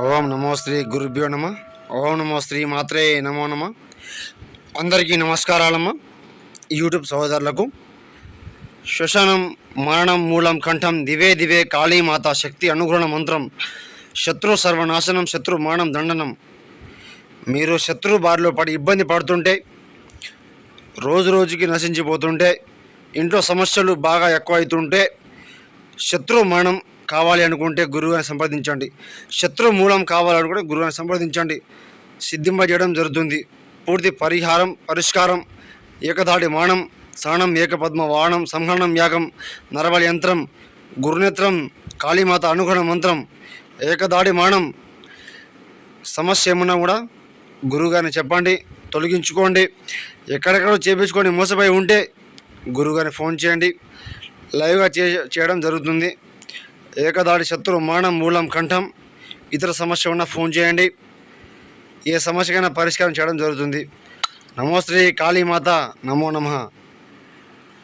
ఓం నమో శ్రీ గురుభ్యో నమ. ఓం నమో శ్రీ మాత్రే నమో నమ. అందరికీ నమస్కారాలమ్మ. యూట్యూబ్ సహోదరులకు శ్వసనం మరణం మూలం కంఠం దివే దివే కాళీమాత శక్తి అనుగ్రహణ మంత్రం శత్రు సర్వనాశనం శత్రు మరణం దండనం. మీరు శత్రు బారిలో పడి ఇబ్బంది పడుతుంటే రోజు రోజుకి నశించిపోతుంటే ఇంట్లో సమస్యలు బాగా ఎక్కువ అవుతుంటే శత్రు మరణం కావాలి అనుకుంటే గురువుని సంప్రదించండి. శత్రు మూలం కావాలనుకుంటే గురువుని సంప్రదించండి. సిద్ధింపజేయడం జరుగుతుంది. పూర్తి పరిహారం పరిష్కారం ఏకదాడి మానం సహనం ఏకపద్మ వాహనం సంహరణం యాగం నరబలి యంత్రం గురునేత్రం కాళీమాత అనుగ్రహణ మంత్రం ఏకదాడి మానం. సమస్య ఏమన్నా కూడా గురువుగారిని చెప్పండి తొలగించుకోండి. ఎక్కడెక్కడో చేపించుకొని మోసపోయి ఉంటే గురువుగారిని ఫోన్ చేయండి. లైవ్గా చే చేయడం జరుగుతుంది. ఏకదాడి శత్రు మానం మూలం కంఠం. ఇతర సమస్య ఉన్న ఫోన్ చేయండి. ఏ సమస్యకైనా పరిష్కారం చేయడం జరుగుతుంది. నమో శ్రీ కాళీమాత. నమో నమః.